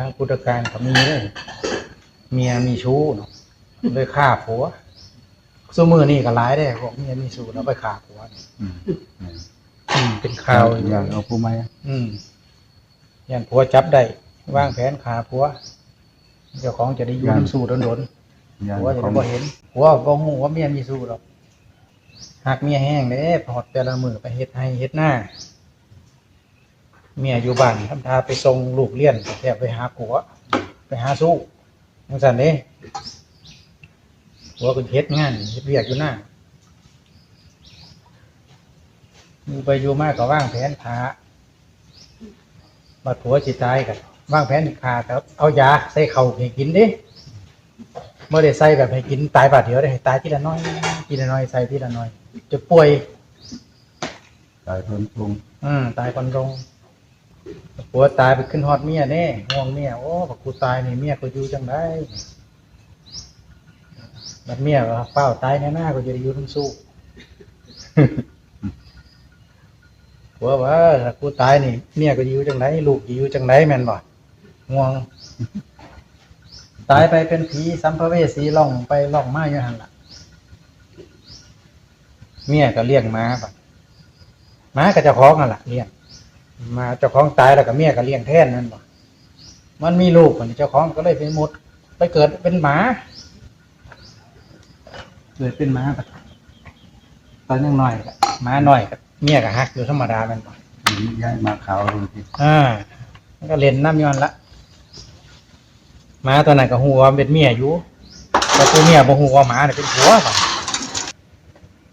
ครั้งพุทธกาลเขามีเลยเมียมีชู้เนาะเลยฆ่าผัวสมือนี่ก็ร้ายได้พวกเมียมีชู้แล้วไปฆ่าผัวเนี่ยอืมอืมเป็นข่าวอยู่อยากเอาผู้ใหม่อืมยันผัวจับได้วางแผนฆ่าผัวเจ้าของจะได้อยู่น้ำสู้โดนๆอยากผัวจะขอได้งบ่เห็นผัวบ่ฮู้ว่าเมียมีสู้หรอกหากเมียแห้งเด้พอดแต่ละมือไปเฮ็ดให้เฮ็ดหน้า เมียอยู่บ้านทำทาไปส่งลูกเรียนแค่ไปหาผัว ไปหาสู้จังซั่นเด้ผัวก็เฮ็ดงานเฮ็ดเวียกอยู่หน้าอยู่ไปอยู่มาก็วางแผนขาบัดผัวสิตายกันวางแผนขาครับเอายาใส่เข่าวให้กินเดิเมื่อได้ใส่แบบให้กินตายบาดเดียวได้ให้ตายทีละน้อยทีละน้อยใส่ทีละน้อยจะป่วยตายเพิ่มปรุงอืมตายคนรง ผัวตายไปขึ้นฮอดเมียแน่ห่วงเมียโอ้พอกูตายนี่เมียกูอยู่จังได้บัดเมียก็เฝ้าตายแน่หน้ากูจะได้อยู่ทั้งสู้ผัวว่าถ้ากูตายนี่เมียก็อยู่จังไดลูกอยู่จังไดแม่นบ่ห่วง ตายไปเป็นผีสัมภเวสีล่องไปล่องมาอยู่หันละเมียก็เลี้ยงม้าบัดม้ากับเจ้องนั่นละเลี้ยง มาเจ้าของตายแล้วก็เมียก็เลี้ยงแทนนั่นบ่มันมีลูกมันเจ้าของก็เลยไปหมด ไปเกิดเป็นหมา เกิดเป็นหมาบัดตอนยังน้อยก็หมาน้อยก็เมียก็ฮักอยู่ธรรมดาแมันบ่ย้ายมาขาวดูสิอ่ามันก็เล่นน้ำย้อนละหมาตัวนั้นก็หัวาเป็นเมียอยู่แต่ตัวเมียบ่หัวาหมาเนี่ยเป็นผัวบัด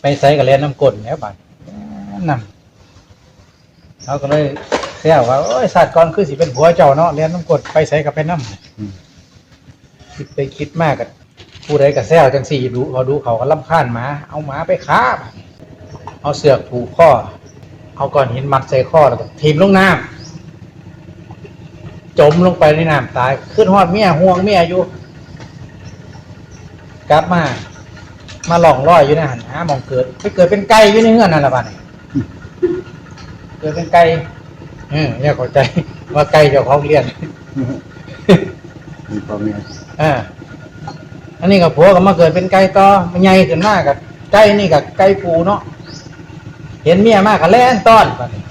ไปใส่กับเล่นน้ำกลนแล้วบัดนั่น เขาก็เลยแซวว่าโอ้ยสัตว์ก่อนคือสิเป็นผัวเจ้าเนาะเล่นน้ำกลนไปใส่กับไปน้ำคิดไปคิดมากกันผู้ใดกับแซวจังสี่ดูเขาดูเขาก็ลำคาญหมา เอาหมาไปค้าเอาเสือกผูกข้อ เอาก้อนหินมัดใส่ข้อแล้วก็ทีมลงน้ำจมลงไปในน้ำตาย ขึ้นหอดเมียห่วงเมียอยู่กลับมา มาหลองลอยอยู่ในหันหามองเกิด ไปเกิดเป็นไก่อยู่ในเงื่อนนั่นละบ้าน เกิดเป็นไก่เออเนี่ยเข้าใจ ว่าไก่เจ้าของเลี้ยนมีพ่อเมียอ่าอันนี้กับผัวก็มาเกิดเป็นไก่ต่อมันใหญ่ขึ้นมากกับไก่นี่กับไก่ปูเนาะเห็นเมียมากกับแล่นต้อนบัดนี้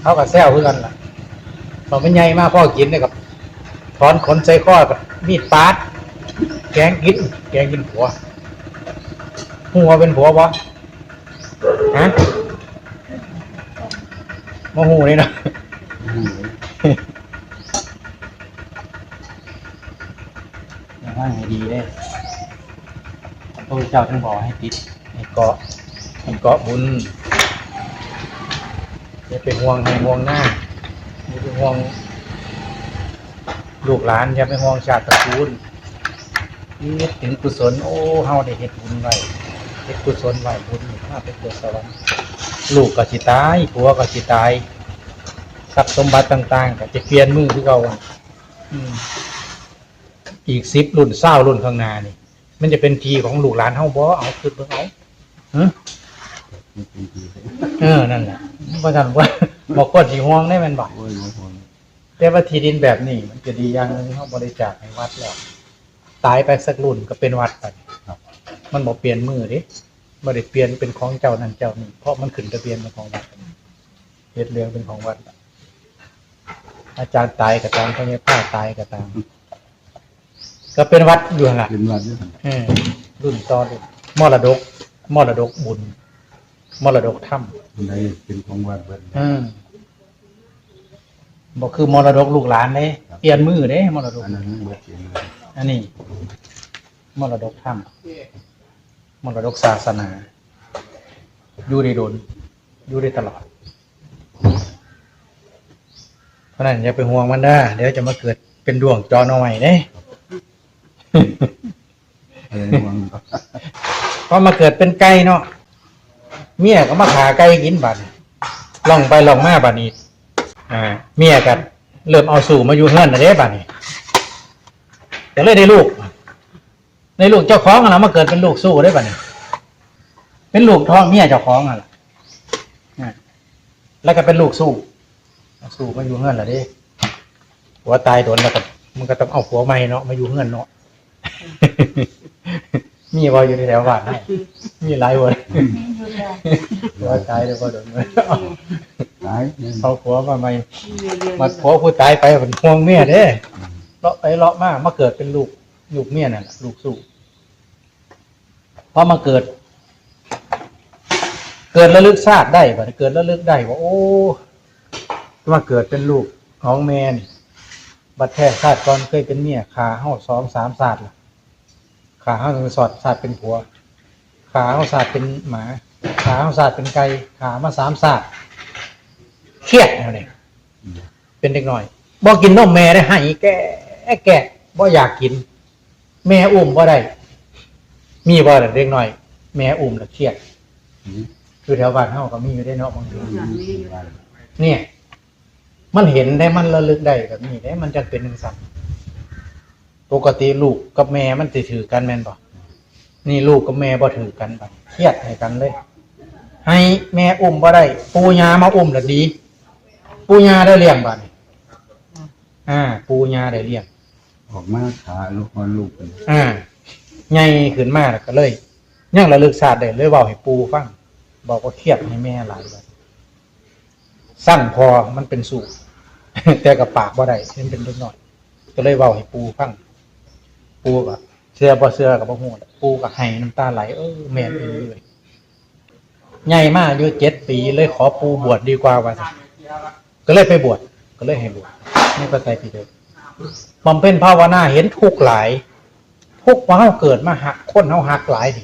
เขากับแซวคือกันล่ะพอเป็นใหญ่มากพ่อกินเนี่ยกับถอนขนใส่ข้อกับมีดปาดแกงกิน แกงกินผัวหัวเป็นผัวบ่ฮะ โมหูนี่เนาะอืมอย่างว่าให้ดีเลยพระเจ้าท่านบอกให้ติดให้เกาะให้เกาะบุญอย่าไปห่วงให้ห่วงหน้าอย่าไปห่วงลูกหลานอย่าไปห่วงชาติตระกูลนี่ถึงกุศลโอ้เฮาได้เฮ็ดบุญไว้เฮ็ดกุศลไว้บุญมาไปเกิดสวรรค์ ลูกก็สิตายผัวก็สิตายทรัพย์สมบัติต่างๆก็จะเปลี่ยนมือคือเก่าอะอืมอีกสิบรุ่นเศร้ารุ่นข้างหน้านี่ มันจะเป็นทีของลูกหลานเฮาบ่เอาคือเบิ่งเอาฮะมีปีดีเออนั่นแหละเพราะฉะนั้นว่าบอกคนสิห่วงได้แมันบ่โอ้ยโอ้ยแต่ว่าที่ดินแบบนี้ มันจะดีอย่างหนึงเฮาบริจาคให้วัดแล้วตายไปสักรุ่นก็เป็นวัดไปครับมันบ่เปลี่ยนมือเดิบ่ได้เปลี่ยนเป็นของเจ้านั่นเจ้านี่เพราะมันขึ้นทะเบียนเป็นของวัดเฮ็ดเรื่องเป็นของวัด อาจารย์ตายก็ตามพระเนผ้าตายก็ตาม ก็เป็นวัดอยู่หั่นล่ะเป็นวันด้วยกันเออรุ่นต่อรุ่นมรดกมรดกบุญมรดกถ้คนใดเป็นของวัดเบิดำอืมบอกคือมรดกลูกหลานเด้เปลี่ยนมือเด้มรดกอันนั้นเบิดเองเลยอันนี้มรดกถ้ำ มรดกศาสนา อยู่ได้โดน อยู่ได้ตลอด เพราะนั้นอย่าไปห่วงมันนะเดี๋ยวจะมาเกิดเป็นดวงจอหนอใหม่เด้เออวังพอมาเกิดเป็นไก่เนาะเมียก็มาขาไก่กินบัดนี้ล่องไปล่องมาบัดนี้เมียกันเริ่มเอาสู่มาอยู่เฮือนนะเด้บัดนี้แต่เลยได้ลูก ในลูกเจ้าของอะนะมาเกิดเป็นลูกสู้ได้บัดนี้เป็นลูกท้องเมียเจ้าของอะล่ะอ่าแล้วก็เป็นลูกสู้เอาสู่มาอยู่เฮือนละเด้ผัวตายโดนแล้วก็มันก็ต้องเอาผัวใหม่เนาะมาอยู่เฮือนเนาะมีบ่อยู่ในแถวบ้านให้มีหลายวันนี่อยู่ได้ผัวตายแล้วก็โดนมาตายเนี่ยเอาผัวมาใหม่เยอะๆมาผัวผู้ตายไปเป็นห่วงเมียเด้เลาะไปเลาะมามาเกิดเป็นลูกลูกเมียนั่นแหละลูกสู้ พอมาเกิด เกิดระลึกชาติได้บ่เกิดระลึกได้ว่าโอ้มาเกิดเป็นลูกของแม่นี่บัดแท้ชาติก่อนเคยเป็นเมียขาเฮาสองสามศาสตร์ล่ะขาเฮาสอดศาสตร์เป็นผัว ขาเฮาศาสตร์เป็นหมา ขาเฮาศาสตร์เป็นไก่ขามาสามศาสตร์เครียดแล้วเนี่ยเป็นเด็กหน่อยบ่กินนมแม่ได้ให้แก่แก่บ่อยากกิน แม่อุ้มบ่ได้ มีบ่ล่ะเด็กหน่อย แม่อุ้มแล้วเครียดอืมคือแถวบ้านเฮาก็มีอยู่ได้เนาะบางทีอย่างนี้อยู่เนี่ย มันเห็นได้มันระลึกได้แบบนี้ได้มันจะเป็นจังซั่นปกติลูกกับแม่มันสิถือกันแม่นบ่นี่ลูกกับแม่บ่ถือกันบัดเครียดให้กันเลย ให้แม่อุ้มบ่ได้ ปู่ย่ามาอุ้มแล้วดี ปู่ย่าได้เลี้ยงบัดนี้อ่า ปู่ย่าได้เลี้ยงออกมาขาลูกคนลูกเป็นอ่า ใหญ่ขึ้นมาแล้วก็เลยยังระลึกชาติได้เลยเว้าให้ปูฟังบอกว่าเครียดให้แม่หลายบัดสั่งพอมันเป็นสูตรแต่กับปากบ่ได้เห็นเป็นเล็กน้อย ก็เลยเว้าให้ปูฟังปูก็เชื่อบ่เชื่อก็บ่ฮู้แหละปู่ก็ให้น้ำตาไหลเออแม่นอีหลีเลยใหญ่มากอายุเจ็ดปีเลยขอปูบวชดีกว่าว่าก็เลยไปบวชก็เลยให้บวชนี่ก็ใส่ปีเดิมบำเพ็ญภาวนาเห็นทุกข์หลาย ทุกข์ว่าเฮาเกิดมาหักคนเฮาหักหลายดิ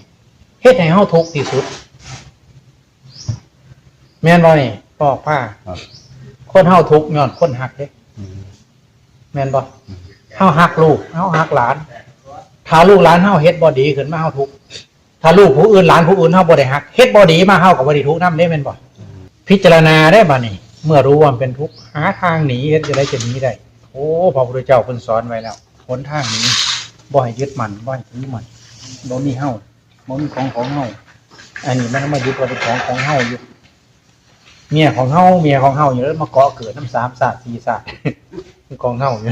เฮ็ดให้เฮาทุกข์ที่สุด แม่นบ่นี่ปอกผ้าครับ คนเฮาทุกข์ย้อนคนหักเด้อืมแม่นบ่เฮาหักลูกเฮาหักหลาน ถ้าลูกหลานเฮาเฮ็ดบ่ดีขึ้นมาเฮาทุกข์ถ้าลูกผู้อื่นหลานผู้อื่นเฮาบ่ได้หักเฮ็ดบ่ดีมาเฮาก็บ่ได้ทุกข์นำเด้แม่นบ่ พิจารณาได้บ่นี่ เมื่อรู้ว่ามันเป็นทุกข์หาทางหนีเฮ็ดจะได้จะหนีได้ โอ้พระพุทธเจ้าเพิ่นสอนไว้แล้วหนทางหนี้ บ่ให้ยึดมันบ่ให้ถือมันบ่มีเฮาบ่มีของของเฮาอันนี้มันมายึดว่าเป็นของของเฮาอยู่เมียของเฮาเมียของเฮาอยู่แล้วมาเกาะเกิดน้ำสามศาสตร์สี่ศาสตร์เป็นของเฮาอยู่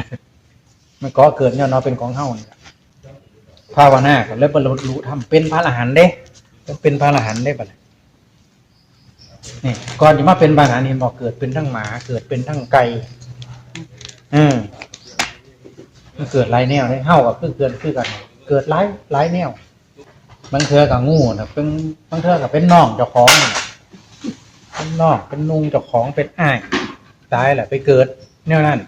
มันเกาะเกิดเนี่ยเนาะเป็นของเฮาภาวนาก็เลยบรรลุรู้ทำเป็นพระอรหันต์เด้ต้องเป็นพระอรหันต์ได้บัดนี้นี่ก่อนจะมาเป็นพระอรหันต์เห็นบอกเกิดเป็นทั้งหมา เกิดเป็นทั้งไก่อืม เกิดหลายแนวเลยเฮากับคือเกิดคือกัน เกิดหลายหลายแนวบางเทือกับงูนะเป็นบางเทือกับเป็นน้องเจ้าของเป็นนอกเป็นนุงเจ้าของเป็นอ้ายตายแหละไปเกิดแนวนั้น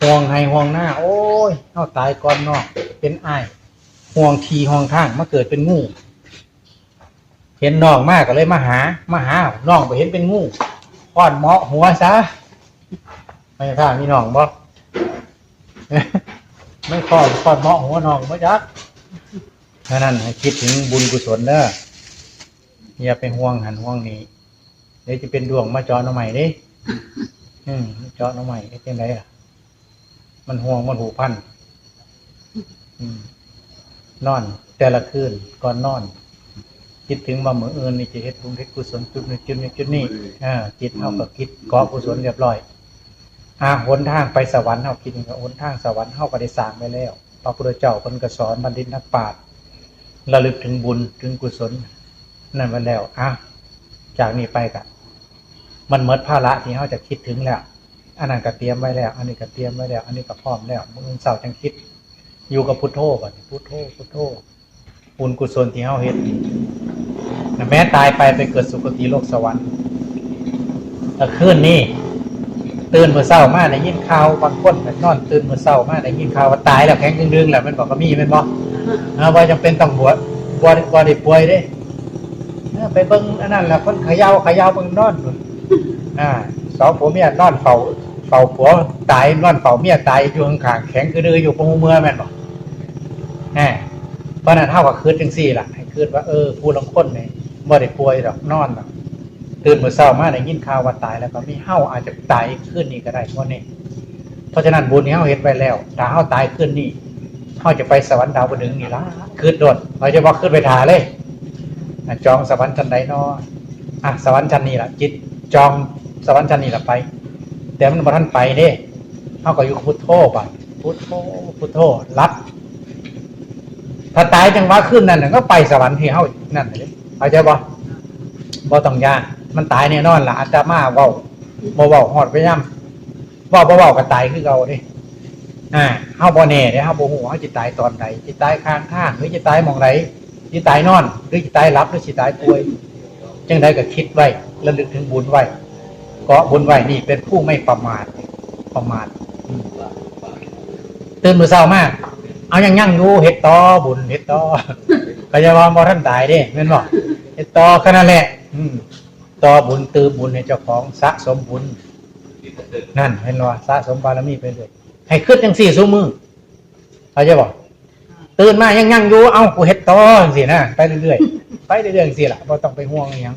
ห่วงให้ห่วงหน้า โอ้ยเอาตายก่อนนอกเป็นอ้ายห่วงทีห่วงทางมาเกิดเป็นงูเห็นน้องมากก็เลยมาหา มาหาน้องไปเห็นเป็นงูป้อนเหมาะหัวซะไม่ท่าบมีน้องบ่ ไม่ป้อนป้อนเหมาะหัวน้องบ่จักฉะนั้นให้คิดถึงบุญกุศลเด้ออย่าไปห่วงหันห่วงนี้เดี๋ยวจะเป็นดวงมาจาะหน้ำใหม่ด้อืมจาะหน้ำใหม่ไอ้เป็นไรล่ะ มันห่วงมันหูพันอืมนอน แต่ละคืนก่อนนอน คิดถึงว่ามืออื่นนี่จะเฮ็ดบุญเฮ็ดกุศลจุดนี้จุดนี้จุดนี้อ่าจิตเฮาก็คิดก่อกุศลเรียบร้อย อาหนทางไปสวรรค์เฮาคิดว่าหนทางสวรรค์เฮาก็ได้สร้างไว้แล้วพระพุทธเจ้าเพิ่นก็สอนบัณฑิตนักปราชญ์ระลึกถึงบุญถึงกุศลนั่นมาแล้วอะจากนี้ไปกะมันเมดภาระที่เขาจะคิดถึงแล้วอันนั้นก็เตรียมไว้แล้ว อันนี้ก็เตรียมไว้แล้ว อันนี้ก็พร้อมแล้วมึงเสาร์จังคิด อยู่กับพุทโธก่อนพุทโธพุทโธบุญกุศลที่เขาเฮ็ดแม้ตายไปไปเกิดสุคติโลกสวรรค์แต่คืนนี้ ตื่นเมื่อเช้ามาได้ยินข่าวบางคนก็นอนตื่นเมื่อเช้ามาได้ยินข่าวว่าตายแล้วแข็งดึงๆแล้วมันบอกก็มีแมันบอกว่าจำเป็นต้องบวชบวชบวชได้ป่วยเด้ไปเบิ่งอันนั้นแหละคนขยาวขยาวเบิ่งนอนอ่าสองผัวเมียนอนเฝ้าเฝ้าผัวตายนอนเฝ้าเมียตายอยู่ข้างๆแข็งคือดืออยู่ปงเมื่อแม่นบ่แหมเพราะนั้นเท่ากับคืดจังซี่ล่ะให้คืดว่าเออผู้ลางคนนี่บ่ได้ป่วยดอกนอนดอก ตื่นมื้อเช้ามาได้ยินข่าวว่าตายแล้วก็มีเฮาอาจจะตายคืนนี้ก็ได้บ่นี่เพราะฉะนั้นบุญที่เฮาเฮ็ดไว้แล้วถ้าเฮาตายคืนนี้เฮาจะไปสวรรค์ดาวบดึงนี่ล่ะคืดโดดเราจะบ่คืดไปทาเลยจองสวรรค์ชั้นใดเนาะอะสวรรค์ชั้นนี้ล่ะจิตจองสวรรค์ชั้นนี้ล่ะไป แต่มันบ่ทันไปเด้เฮาก็อยู่พุทโธไปพุทโธพุทโธรับถ้าตายจังหวะขึ้นนั่นน่ะก็ไปสวรรค์ที่เฮานั่นเลยเข้าใจบ่บ่ต้องยาน มันตายแน่นอนล่ะอาตมาเว้าบ่เว้าฮอดไปย่ำเว้าบ่เว้าก็ตายคือเก่าเด้อ่าเฮาบ่แน่เด้เฮาบ่ฮู้ว่าเฮาสิตายตอนใดสิตายข้างทางหรือสิตายหม่องใดสิตายนอน หรือสิตายหลับหรือสิตายป่วย จังใดก็คิดไว้ระลึกถึงบุญไว้เกาะบุญไว้นี่เป็นผู้ไม่ประมาทประมาทตื่นมือเช้ามาก เอายังยั่งอยู่เฮ็ดตอบุญเฮ็ดตอก็จะว่าบ่ท่านตายด้แม่นบ่เฮ็ดตอแค่นั้นแหละอืม ต่อบุญตือบุญให้เจ้าของสะสมบุญ นั่นเห็นว่าสะสมบารมีไปเลยให้คิดจังสี่ซุมือเขาใจบ่ตื่นมายังยังอยู่เอ้ากูเฮ็ดต่อจังซี่นะไปเรื่อยๆไปเรื่อยๆจังล่ะบ่ต้องไปห่วงอิหยัง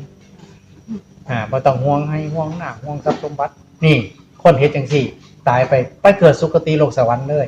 อ่าบ่ต้องห่วงให้ห่วงหน้าห่วงทรัพย์สมบัติ นี่ คนเฮ็ดจังซี่ ตายไปไปเกิดสุคติโลกสวรรค์เลย